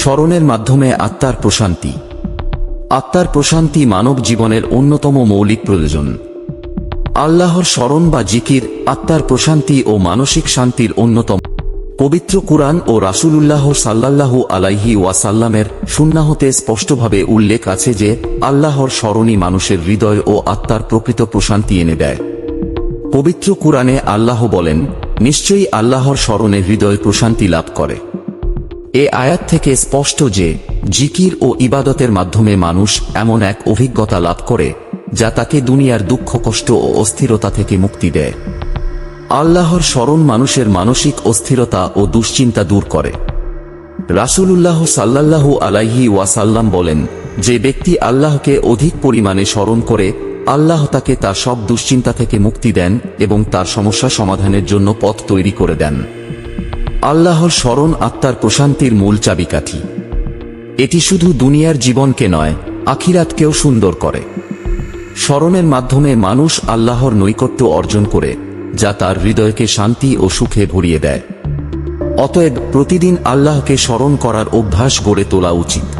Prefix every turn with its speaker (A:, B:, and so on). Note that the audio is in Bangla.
A: স্মরণের মাধ্যমে আত্মার প্রশান্তি। আত্মার প্রশান্তি মানব জীবনের অন্যতম মৌলিক প্রয়োজন। আল্লাহর স্মরণ বা জিকির আত্মার প্রশান্তি ও মানসিক শান্তির অন্যতম। পবিত্র কুরআন ও রাসূলুল্লাহ সাল্লাল্লাহু আলাইহি ওয়াসাল্লামের সুন্নাহতে স্পষ্টভাবে উল্লেখ আছে যে, আল্লাহর স্মরণই মানুষের হৃদয় ও আত্মার প্রকৃত প্রশান্তি এনে দেয়। পবিত্র কুরআনে আল্লাহ বলেন, নিশ্চয়ই আল্লাহর স্মরণে হৃদয় প্রশান্তি লাভ করে। এ আয়াত থেকে স্পষ্ট যে জিকির ও ইবাদতের মাধ্যমে মানুষ এমন এক অভিজ্ঞতা লাভ করে, যা তাকে দুনিয়ার দুঃখ, কষ্ট ও অস্থিরতা থেকে মুক্তি দেয়। আল্লাহর স্মরণ মানুষের মানসিক অস্থিরতা ও দুশ্চিন্তা দূর করে। রাসূলুল্লাহ সাল্লাল্লাহু আলাইহি ওয়াসাল্লাম বলেন, যে ব্যক্তি আল্লাহকে অধিক পরিমাণে স্মরণ করে, আল্লাহ তাকে তার সব দুশ্চিন্তা থেকে মুক্তি দেন এবং তার সমস্যা সমাধানের জন্য পথ তৈরি করে দেন। আল্লাহর স্মরণ আত্মার প্রশান্তির মূল চাবিকাঠি। এটি শুধু দুনিয়ার জীবনকে নয়, আখিরাতকেও সুন্দর করে। স্মরণের মাধ্যমে মানুষ আল্লাহর নৈকট্য অর্জন করে, যা তার হৃদয়কে শান্তি ও সুখে ভরিয়ে দেয়। অতএব প্রতিদিন আল্লাহকে স্মরণ করার অভ্যাস গড়ে তোলা উচিত।